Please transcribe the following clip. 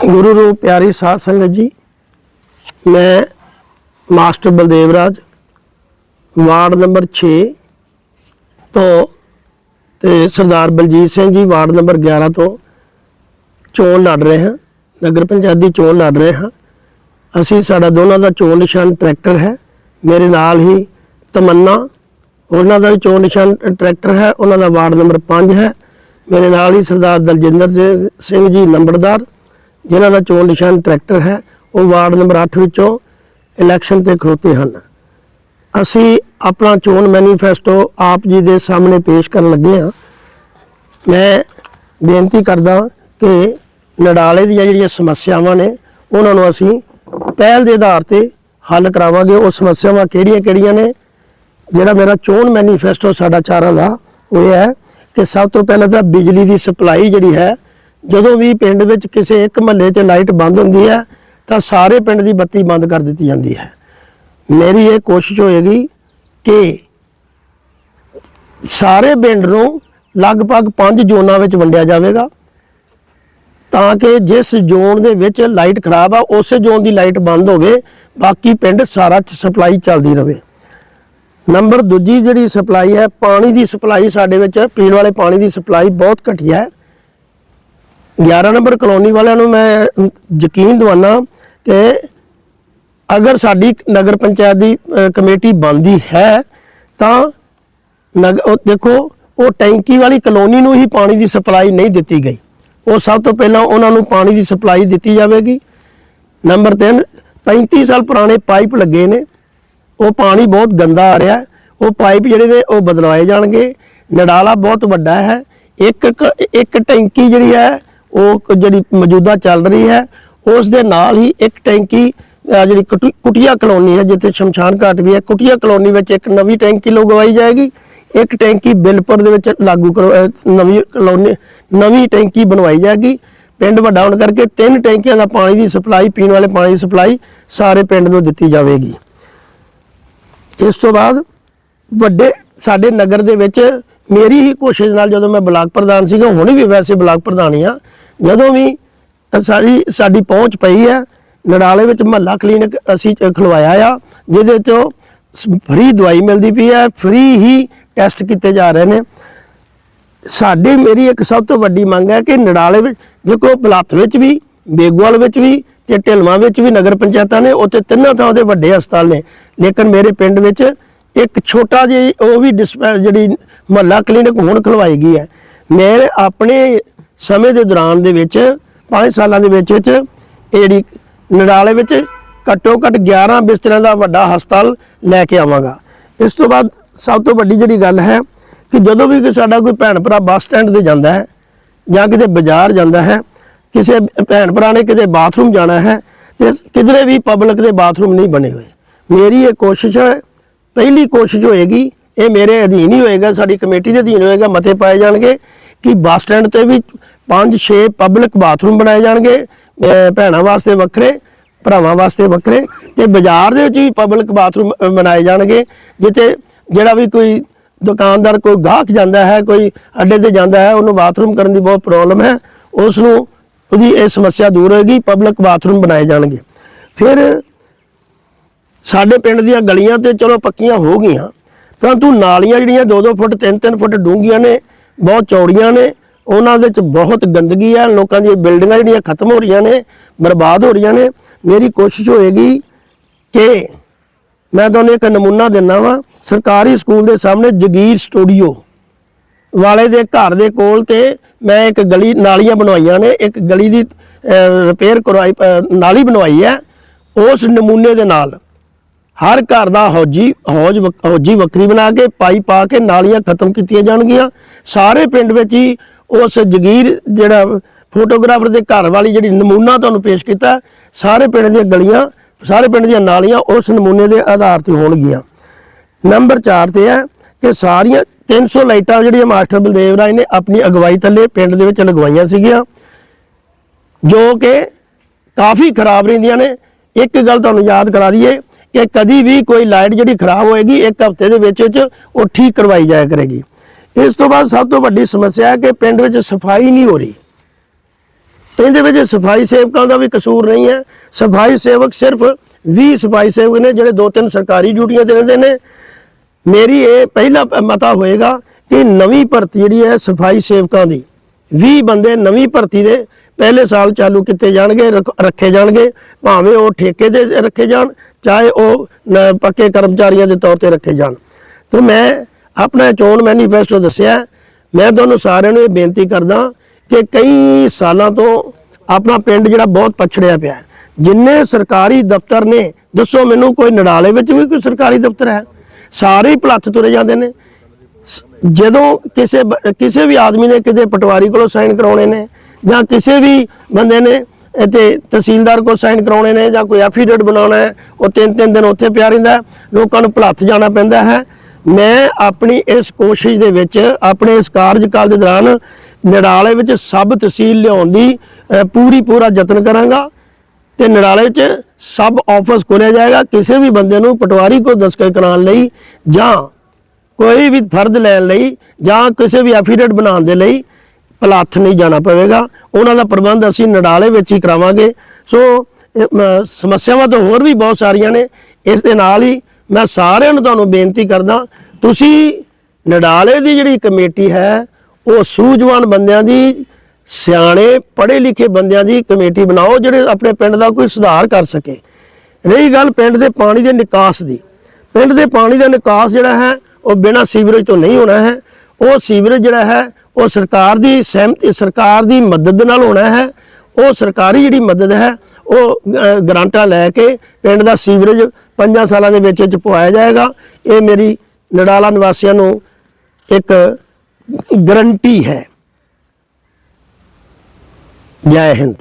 ਗੁਰੂ ਰੂਪ ਪਿਆਰੀ ਸਾਧ ਸੰਗਤ ਜੀ, ਮੈਂ master Baldev Raj, ward number 6 ਤੋਂ ਤੇ ਸਰਦਾਰ ਬਲਜੀਤ ਸਿੰਘ ਜੀ ਵਾਰਡ ਨੰਬਰ 11 ਤੋਂ ਚੋਣ ਲੜ ਰਹੇ ਹਾਂ, ਨਗਰ ਪੰਚਾਇਤ ਦੀ ਚੋਣ ਲੜ ਰਹੇ ਹਾਂ। ਅਸੀਂ ਸਾਡਾ ਦੋਨਾਂ ਦਾ ਚੋਣ ਨਿਸ਼ਾਨ ਟਰੈਕਟਰ ਹੈ, ਮੇਰੇ ਨਾਲ ਹੀ ਤਮੰਨਾ, ਉਹਨਾਂ ਦਾ ਵੀ ਚੋਣ ਨਿਸ਼ਾਨ ਟਰੈਕਟਰ ਹੈ, ਉਹਨਾਂ ਦਾ ਵਾਰਡ ਨੰਬਰ 5 ਹੈ। ਮੇਰੇ ਨਾਲ ਹੀ ਸਰਦਾਰ ਦਲਜਿੰਦਰ ਸਿੰਘ ਜੀ ਨੰਬਰਦਾਰ ਜਿਨ੍ਹਾਂ ਦਾ ਚੋਣ ਨਿਸ਼ਾਨ ਟਰੈਕਟਰ ਹੈ, ਉਹ ਵਾਰਡ ਨੰਬਰ 8 ਵਿੱਚੋਂ ਇਲੈਕਸ਼ਨ ਤੇ ਖਲੋਤੇ ਹਨ। ਅਸੀਂ ਆਪਣਾ ਚੋਣ ਮੈਨੀਫੈਸਟੋ ਆਪ ਜੀ ਦੇ ਸਾਹਮਣੇ ਪੇਸ਼ ਕਰਨ ਲੱਗੇ ਹਾਂ। ਮੈਂ ਬੇਨਤੀ ਕਰਦਾ ਕਿ ਨਡਾਲੇ ਦੀਆਂ ਜਿਹੜੀਆਂ ਸਮੱਸਿਆਵਾਂ ਨੇ, ਉਹਨਾਂ ਨੂੰ ਅਸੀਂ ਪਹਿਲ ਦੇ ਆਧਾਰ ਤੇ ਹੱਲ ਕਰਾਵਾਂਗੇ। ਉਹ ਸਮੱਸਿਆਵਾਂ ਕਿਹੜੀਆਂ-ਕਿਹੜੀਆਂ ਨੇ? ਜਿਹੜਾ ਮੇਰਾ ਚੋਣ ਮੈਨੀਫੈਸਟੋ ਸਾਡਾ ਚਾਰਾਂ ਦਾ, ਉਹ ਇਹ ਹੈ ਕਿ ਸਭ ਤੋਂ ਪਹਿਲਾਂ ਤਾਂ ਬਿਜਲੀ ਦੀ ਸਪਲਾਈ ਜਿਹੜੀ ਹੈ ਜਦੋਂ ਵੀ ਪਿੰਡ ਵਿੱਚ ਕਿਸੇ ਇੱਕ ਮਹੱਲੇ 'ਚ ਲਾਈਟ ਬੰਦ ਹੁੰਦੀ ਹੈ, ਤਾਂ ਸਾਰੇ ਪਿੰਡ ਦੀ ਬੱਤੀ ਬੰਦ ਕਰ ਦਿੱਤੀ ਜਾਂਦੀ ਹੈ। ਮੇਰੀ ਇਹ ਕੋਸ਼ਿਸ਼ ਹੋਏਗੀ ਕਿ ਸਾਰੇ ਪਿੰਡ ਨੂੰ ਲਗਭਗ 5 ਜ਼ੋਨਾਂ ਵਿੱਚ ਵੰਡਿਆ ਜਾਵੇਗਾ, ਤਾਂ ਕਿ ਜਿਸ ਜ਼ੋਨ ਦੇ ਵਿੱਚ ਲਾਈਟ ਖਰਾਬ ਆ, ਉਸੇ ਜ਼ੋਨ ਦੀ ਲਾਈਟ ਬੰਦ ਹੋਵੇ, ਬਾਕੀ ਪਿੰਡ ਸਾਰਾ ਸਪਲਾਈ ਚੱਲਦੀ ਰਹੇ ਨੰਬਰ ਦੂਜੀ ਜਿਹੜੀ ਸਪਲਾਈ ਹੈ, ਪਾਣੀ ਦੀ ਸਪਲਾਈ ਸਾਡੇ ਵਿੱਚ ਪੀਣ ਵਾਲੇ ਪਾਣੀ ਦੀ ਸਪਲਾਈ ਬਹੁਤ ਘਟੀਆ ਹੈ। 11 ਨੰਬਰ ਕਲੋਨੀ ਵਾਲਿਆਂ ਨੂੰ ਮੈਂ ਯਕੀਨ ਦਿਵਾਨਾ ਕਿ ਅਗਰ ਸਾਡੀ ਨਗਰ ਪੰਚਾਇਤ ਦੀ ਕਮੇਟੀ ਬਣਦੀ ਹੈ, ਤਾਂ ਨਗ ਦੇਖੋ, ਉਹ ਟੈਂਕੀ ਵਾਲੀ ਕਲੋਨੀ ਨੂੰ ਹੀ ਪਾਣੀ ਦੀ ਸਪਲਾਈ ਨਹੀਂ ਦਿੱਤੀ ਗਈ। ਉਹ ਸਭ ਤੋਂ ਪਹਿਲਾਂ ਉਹਨਾਂ ਨੂੰ ਪਾਣੀ ਦੀ ਸਪਲਾਈ ਦਿੱਤੀ ਜਾਵੇਗੀ। ਨੰਬਰ 3 35 ਸਾਲ ਪੁਰਾਣੇ ਪਾਈਪ ਲੱਗੇ ਨੇ। ਉਹ ਪਾਣੀ ਬਹੁਤ ਗੰਦਾ ਆ ਰਿਹਾ। ਉਹ ਪਾਈਪ ਜਿਹੜੇ ਨੇ, ਉਹ ਬਦਲਵਾਏ ਜਾਣਗੇ। ਨਡਾਲਾ ਬਹੁਤ ਵੱਡਾ ਹੈ। ਇੱਕ ਇੱਕ ਟੈਂਕੀ ਜਿਹੜੀ ਹੈ ਉਹ ਜਿਹੜੀ ਮੌਜੂਦਾ ਚੱਲ ਰਹੀ ਹੈ, ਉਸ ਦੇ ਨਾਲ ਹੀ ਇੱਕ ਟੈਂਕੀ ਜਿਹੜੀ ਕੁਟੀ- ਕੁਟੀਆ ਕਲੋਨੀ ਹੈ, ਜਿੱਥੇ ਸ਼ਮਸ਼ਾਨ ਘਾਟ ਵੀ ਹੈ, ਕੁਟੀਆ ਕਲੋਨੀ ਵਿੱਚ ਇੱਕ ਨਵੀਂ ਟੈਂਕੀ ਲਗਵਾਈ ਜਾਏਗੀ। ਇੱਕ ਟੈਂਕੀ ਬਿਲਪੁਰ ਦੇ ਵਿੱਚ ਲਾਗੂ ਕਰੋ ਨਵੀਂ ਕਲੋਨੀ, ਨਵੀਂ ਟੈਂਕੀ ਬਣਵਾਈ ਜਾਏਗੀ। ਪਿੰਡ ਵੱਡਾ ਹੋਣ ਕਰਕੇ ਤਿੰਨ ਟੈਂਕੀਆਂ ਦਾ ਪਾਣੀ ਦੀ ਸਪਲਾਈ, ਪੀਣ ਵਾਲੇ ਪਾਣੀ ਦੀ ਸਪਲਾਈ ਸਾਰੇ ਪਿੰਡ ਨੂੰ ਦਿੱਤੀ ਜਾਵੇਗੀ। ਇਸ ਤੋਂ ਬਾਅਦ ਵੱਡੇ, ਸਾਡੇ ਨਗਰ ਦੇ ਵਿੱਚ ਮੇਰੀ ਹੀ ਕੋਸ਼ਿਸ਼ ਨਾਲ ਜਦੋਂ ਮੈਂ ਬਲਾਕ ਪ੍ਰਧਾਨ ਸੀਗਾ, ਹੁਣ ਵੀ ਵੈਸੇ ਬਲਾਕ ਪ੍ਰਧਾਨ ਹੀ ਆ ਜਦੋਂ ਵੀ ਸਾਡੀ ਸਾਡੀ ਪਹੁੰਚ ਪਈ ਹੈ, ਨੜਾਲੇ ਵਿੱਚ ਮਹੱਲਾ ਕਲੀਨਿਕ ਅਸੀਂ ਖਲਵਾਇਆ ਆ, ਜਿਹਦੇ ਤੋਂ ਫ੍ਰੀ ਦਵਾਈ ਮਿਲਦੀ ਪਈ ਹੈ, ਫ੍ਰੀ ਹੀ ਟੈਸਟ ਕੀਤੇ ਜਾ ਰਹੇ ਨੇ। ਸਾਡੀ ਮੇਰੀ ਇੱਕ ਸਭ ਤੋਂ ਵੱਡੀ ਮੰਗ ਹੈ ਕਿ ਨੜਾਲੇ ਵਿੱਚ, ਦੇਖੋ ਬਲਾਤ ਵਿੱਚ ਵੀ ਬੇਗਵਾਲ ਵਿੱਚ ਵੀ ਤੇ ਢਿਲਵਾਂ ਵਿੱਚ ਵੀ ਨਗਰ ਪੰਚਾਇਤਾਂ ਨੇ, ਉੱਥੇ ਤਿੰਨਾਂ ਥਾਂ ਦੇ ਵੱਡੇ ਹਸਪਤਾਲ ਨੇ। ਲੇਕਿਨ ਮੇਰੇ ਪਿੰਡ ਵਿੱਚ ਇੱਕ ਛੋਟਾ ਜਿਹਾ ਉਹ ਵੀ ਡਿਸਪੈ, ਜਿਹੜੀ ਮਹੱਲਾ ਕਲੀਨਿਕ ਹੁਣ ਖਲਵਾਈ ਗਈ ਹੈ। ਮੇਰੇ ਆਪਣੇ ਸਮੇਂ ਦੇ ਦੌਰਾਨ ਦੇ ਵਿੱਚ 5 ਸਾਲਾਂ ਦੇ ਵਿੱਚ ਵਿੱਚ, ਇਹ ਜਿਹੜੀ ਨਡਾਲੇ ਵਿੱਚ ਘੱਟੋ ਘੱਟ 11 ਬਿਸਤਰਿਆਂ ਦਾ ਵੱਡਾ ਹਸਪਤਾਲ ਲੈ ਕੇ ਆਵਾਂਗਾ। ਇਸ ਤੋਂ ਬਾਅਦ ਸਭ ਤੋਂ ਵੱਡੀ ਜਿਹੜੀ ਗੱਲ ਹੈ ਕਿ ਜਦੋਂ ਵੀ ਸਾਡਾ ਕੋਈ ਭੈਣ ਭਰਾ ਬੱਸ ਸਟੈਂਡ ਤੇ ਜਾਂਦਾ ਹੈ ਜਾਂ ਕਿਤੇ ਬਾਜ਼ਾਰ ਜਾਂਦਾ ਹੈ, ਕਿਸੇ ਭੈਣ ਭਰਾ ਨੇ ਕਿਤੇ ਬਾਥਰੂਮ ਜਾਣਾ ਹੈ ਤੇ ਕਿਧਰੇ ਵੀ ਪਬਲਿਕ ਦੇ ਬਾਥਰੂਮ ਨਹੀਂ ਬਣੇ ਹੋਏ। ਮੇਰੀ ਇਹ ਕੋਸ਼ਿਸ਼ ਹੈ, ਪਹਿਲੀ ਕੋਸ਼ਿਸ਼ ਹੋਏਗੀ, ਇਹ ਮੇਰੇ ਅਧੀਨ ਹੀ ਹੋਏਗਾ, ਸਾਡੀ ਕਮੇਟੀ ਦੇ ਅਧੀਨ ਹੋਏਗਾ ਮਤੇ ਪਾਏ ਜਾਣਗੇ ਕਿ ਬੱਸ ਸਟੈਂਡ ਤੇ ਵੀ 5-6 ਪਬਲਿਕ ਬਾਥਰੂਮ ਬਣਾਏ ਜਾਣਗੇ ਭੈਣਾਂ ਵਾਸਤੇ ਵੱਖਰੇ, ਭਰਾਵਾਂ ਵਾਸਤੇ ਵੱਖਰੇ, ਤੇ ਬਾਜ਼ਾਰ ਦੇ ਵਿੱਚ ਵੀ ਪਬਲਿਕ ਬਾਥਰੂਮ ਬਣਾਏ ਜਾਣਗੇ, ਜਿੱਥੇ ਜਿਹੜਾ ਵੀ ਕੋਈ ਦੁਕਾਨਦਾਰ, ਕੋਈ ਗਾਹਕ ਜਾਂਦਾ ਹੈ, ਕੋਈ ਅੱਡੇ ਤੇ ਜਾਂਦਾ ਹੈ, ਉਹਨੂੰ ਬਾਥਰੂਮ ਕਰਨ ਦੀ ਬਹੁਤ ਪ੍ਰੋਬਲਮ ਹੈ ਉਸ ਨੂੰ ਉਹਦੀ ਇਹ ਸਮੱਸਿਆ ਦੂਰ ਹੋਏਗੀ, ਪਬਲਿਕ ਬਾਥਰੂਮ ਬਣਾਏ ਜਾਣਗੇ। ਫਿਰ ਸਾਡੇ ਪਿੰਡ ਦੀਆਂ ਗਲੀਆਂ ਤੇ ਚਲੋ ਪੱਕੀਆਂ ਹੋ ਗਈਆਂ, ਪਰੰਤੂ ਨਾਲੀਆਂ ਜਿਹੜੀਆਂ 2-2 ਫੁੱਟ 3-3 ਫੁੱਟ ਡੂੰਘੀਆਂ ਨੇ ਬਹੁਤ ਚੌੜੀਆਂ ਨੇ, ਉਹਨਾਂ ਦੇ ਵਿੱਚ ਬਹੁਤ ਗੰਦਗੀ ਹੈ ਲੋਕਾਂ ਦੀਆਂ ਬਿਲਡਿੰਗਾਂ ਜਿਹੜੀਆਂ ਖਤਮ ਹੋ ਰਹੀਆਂ ਨੇ, ਬਰਬਾਦ ਹੋ ਰਹੀਆਂ ਨੇ। ਮੇਰੀ ਕੋਸ਼ਿਸ਼ ਹੋਏਗੀ ਕਿ ਮੈਂ ਤੁਹਾਨੂੰ ਇੱਕ ਨਮੂਨਾ ਦਿੰਦਾ ਵਾਂ, ਸਰਕਾਰੀ ਸਕੂਲ ਦੇ ਸਾਹਮਣੇ ਜਗੀਰ ਸਟੂਡੀਓ ਵਾਲੇ ਦੇ ਘਰ ਦੇ ਕੋਲ ਤੇ ਮੈਂ ਇੱਕ ਗਲੀ ਨਾਲੀਆਂ ਬਣਵਾਈਆਂ ਨੇ, ਇੱਕ ਗਲੀ ਦੀ ਰਿਪੇਅਰ ਕਰਵਾਈ ਨਾਲੀ ਬਣਵਾਈ ਹੈ, ਉਸ ਨਮੂਨੇ ਦੇ ਨਾਲ। ਹਰ ਘਰ ਦਾ ਹੌਜੀ ਹੌਜ ਵਕ- ਹੌਜੀ ਵੱਖਰੀ ਬਣਾ ਕੇ, ਪਾਈ ਪਾ ਕੇ ਨਾਲੀਆਂ ਖਤਮ ਕੀਤੀਆਂ ਜਾਣਗੀਆਂ। ਸਾਰੇ ਪਿੰਡ ਵਿੱਚ ਹੀ ਉਸ ਜਗੀਰ ਜਿਹੜਾ ਫੋਟੋਗ੍ਰਾਫਰ ਦੇ ਘਰ ਵਾਲੀ ਜਿਹੜੀ ਨਮੂਨਾ ਤੁਹਾਨੂੰ ਪੇਸ਼ ਕੀਤਾ, ਸਾਰੇ ਪਿੰਡ ਦੀਆਂ ਗਲੀਆਂ, ਸਾਰੇ ਪਿੰਡ ਦੀਆਂ ਨਾਲੀਆਂ ਉਸ ਨਮੂਨੇ ਦੇ ਆਧਾਰ ਤੇ ਹੋਣਗੀਆਂ। ਨੰਬਰ 4 ਤੇ ਹੈ ਕਿ ਸਾਰੀਆਂ 300 ਲਾਈਟਾਂ ਜਿਹੜੀਆਂ ਮਾਸਟਰ ਬਲਦੇਵ ਰਾਏ ਨੇ ਆਪਣੀ ਅਗਵਾਈ ਥੱਲੇ ਪਿੰਡ ਦੇ ਵਿੱਚ ਲਗਵਾਈਆਂ ਸੀਗੀਆਂ, ਜੋ ਕਿ ਕਾਫੀ ਖਰਾਬ ਰਹਿੰਦੀਆਂ ਨੇ। ਇੱਕ ਗੱਲ ਤੁਹਾਨੂੰ ਯਾਦ ਕਰਾ ਦਈਏ ਕਿ ਕਦੀ ਵੀ ਕੋਈ ਲਾਈਟ ਜਿਹੜੀ ਖਰਾਬ ਹੋਏਗੀ, ਇੱਕ ਹਫ਼ਤੇ ਦੇ ਵਿੱਚ ਵਿੱਚ ਉਹ ਠੀਕ ਕਰਵਾਈ ਜਾਇਆ ਕਰੇਗੀ। ਇਸ ਤੋਂ ਬਾਅਦ ਸਭ ਤੋਂ ਵੱਡੀ ਸਮੱਸਿਆ ਹੈ ਕਿ ਪਿੰਡ ਵਿੱਚ ਸਫ਼ਾਈ ਨਹੀਂ ਹੋ ਰਹੀ। ਇਹਦੇ ਵਿੱਚ ਸਫ਼ਾਈ ਸੇਵਕਾਂ ਦਾ ਵੀ ਕਸੂਰ ਨਹੀਂ ਹੈ। ਸਫ਼ਾਈ ਸੇਵਕ ਸਿਰਫ 20 ਸਫ਼ਾਈ ਸੇਵਕ ਨੇ, ਜਿਹੜੇ ਦੋ ਤਿੰਨ ਸਰਕਾਰੀ ਡਿਊਟੀਆਂ ਤੇ ਰਹਿੰਦੇ ਨੇ। ਮੇਰੀ ਇਹ ਪਹਿਲਾ ਮਤਾ ਹੋਏਗਾ ਕਿ ਨਵੀਂ ਭਰਤੀ ਜਿਹੜੀ ਹੈ ਸਫ਼ਾਈ ਸੇਵਕਾਂ ਦੀ 20 ਬੰਦੇ ਨਵੀਂ ਭਰਤੀ ਦੇ ਪਹਿਲੇ ਸਾਲ ਚਾਲੂ ਕੀਤੇ ਜਾਣਗੇ, ਰੱਖੇ ਜਾਣਗੇ, ਭਾਵੇਂ ਉਹ ਠੇਕੇ ਦੇ ਰੱਖੇ ਜਾਣ, ਚਾਹੇ ਉਹ ਪੱਕੇ ਕਰਮਚਾਰੀਆਂ ਦੇ ਤੌਰ ਤੇ ਰੱਖੇ ਜਾਣ। ਤੇ ਮੈਂ ਆਪਣਾ ਚੋਣ ਮੈਨੀਫੈਸਟੋ ਦੱਸਿਆ। ਮੈਂ ਤੁਹਾਨੂੰ ਸਾਰਿਆਂ ਨੂੰ ਇਹ ਬੇਨਤੀ ਕਰਦਾ ਕਿ ਕਈ ਸਾਲਾਂ ਤੋਂ ਆਪਣਾ ਪਿੰਡ ਜਿਹੜਾ ਬਹੁਤ ਪਛੜਿਆ ਪਿਆ ਜਿੰਨੇ ਸਰਕਾਰੀ ਦਫ਼ਤਰ ਨੇ, ਦੱਸੋ ਮੈਨੂੰ ਕੋਈ ਨਡਾਲੇ ਵਿੱਚ ਵੀ ਕੋਈ ਸਰਕਾਰੀ ਦਫ਼ਤਰ ਹੈ? ਸਾਰੇ ਹੀ ਭਲੱਥ ਤੁਰੇ ਜਾਂਦੇ ਨੇ। ਜਦੋਂ ਕਿਸੇ ਕਿਸੇ ਵੀ ਆਦਮੀ ਨੇ ਕਿਤੇ ਪਟਵਾਰੀ ਕੋਲੋਂ ਸਾਈਨ ਕਰਾਉਣੇ ਨੇ ਜਾਂ ਕਿਸੇ ਵੀ ਬੰਦੇ ਨੇ ਇੱਥੇ ਤਹਿਸੀਲਦਾਰ ਕੋਲ ਸਾਈਨ ਕਰਾਉਣੇ ਨੇ ਜਾਂ ਕੋਈ ਐਫੀਡੇਟ ਬਣਾਉਣਾ ਹੈ, ਉਹ ਤਿੰਨ ਤਿੰਨ ਦਿਨ ਉੱਥੇ ਪਿਆ ਰਹਿੰਦਾ ਲੋਕਾਂ ਨੂੰ ਭਲੱਥ ਜਾਣਾ ਪੈਂਦਾ ਹੈ। ਮੈਂ ਆਪਣੀ ਇਸ ਕੋਸ਼ਿਸ਼ ਦੇ ਵਿੱਚ, ਆਪਣੇ ਇਸ ਕਾਰਜਕਾਲ ਦੇ ਦੌਰਾਨ ਨੜਾਲੇ ਵਿੱਚ ਸਬ ਤਹਿਸੀਲ ਲਿਆਉਣ ਦੀ ਪੂਰੀ ਪੂਰਾ ਯਤਨ ਕਰਾਂਗਾ ਤੇ ਨੜਾਲੇ 'ਚ ਸਬ ਆਫਿਸ ਖੋਲ੍ਹਿਆ ਜਾਏਗਾ, ਕਿਸੇ ਵੀ ਬੰਦੇ ਨੂੰ ਪਟਵਾਰੀ ਕੋ ਦਸਤਖਤ ਕਰਾਉਣ ਲਈ ਜਾਂ ਕੋਈ ਵੀ ਫਰਦ ਲੈਣ ਲਈ ਜਾਂ ਕਿਸੇ ਵੀ ਐਫੀਡੇਵਿਟ ਬਣਾਉਣ ਦੇ ਲਈ ਪਲਾਥ ਨਹੀਂ ਜਾਣਾ ਪਵੇਗਾ। ਉਹਨਾਂ ਦਾ ਪ੍ਰਬੰਧ ਅਸੀਂ ਨਡਾਲੇ ਵਿੱਚ ਹੀ ਕਰਾਵਾਂਗੇ। ਸੋ ਸਮੱਸਿਆਵਾਂ ਤਾਂ ਹੋਰ ਵੀ ਬਹੁਤ ਸਾਰੀਆਂ ਨੇ। ਇਸ ਦੇ ਨਾਲ ਹੀ ਮੈਂ ਸਾਰਿਆਂ ਨੂੰ ਤੁਹਾਨੂੰ ਬੇਨਤੀ ਕਰਦਾ, ਤੁਸੀਂ ਨਡਾਲੇ ਦੀ ਜਿਹੜੀ ਕਮੇਟੀ ਹੈ, ਉਹ ਸੂਝਵਾਨ ਬੰਦਿਆਂ ਦੀ, ਸਿਆਣੇ ਪੜ੍ਹੇ ਲਿਖੇ ਬੰਦਿਆਂ ਦੀ ਕਮੇਟੀ ਬਣਾਓ, ਜਿਹੜੇ ਆਪਣੇ ਪਿੰਡ ਦਾ ਕੋਈ ਸੁਧਾਰ ਕਰ ਸਕੇ। ਰਹੀ ਗੱਲ ਪਿੰਡ ਦੇ ਪਾਣੀ ਦੇ ਨਿਕਾਸ ਦੀ। ਪਿੰਡ ਦੇ ਪਾਣੀ ਦਾ ਨਿਕਾਸ ਜਿਹੜਾ ਹੈ, ਉਹ ਬਿਨਾਂ ਸੀਵਰੇਜ ਤੋਂ ਨਹੀਂ ਹੋਣਾ ਹੈ। ਉਹ ਸੀਵਰੇਜ ਜਿਹੜਾ ਹੈ ਉਹ ਸਰਕਾਰ ਦੀ ਸਹਿਮਤੀ ਸਰਕਾਰ ਦੀ ਮਦਦ ਨਾਲ ਹੋਣਾ ਹੈ। ਉਹ ਸਰਕਾਰੀ ਜਿਹੜੀ ਮਦਦ ਹੈ ਉਹ ਅ, ਲੈ ਕੇ ਪਿੰਡ ਦਾ ਸੀਵਰੇਜ 5 ਸਾਲਾਂ ਦੇ ਵਿੱਚ ਵਿੱਚ ਪਵਾਇਆ ਜਾਏਗਾ। ਇਹ ਮੇਰੀ ਨਡਾਲਾ ਨਿਵਾਸੀਆਂ ਨੂੰ ਇੱਕ ਗਰੰਟੀ ਹੈ। ਜੈ ਹਿੰਦ।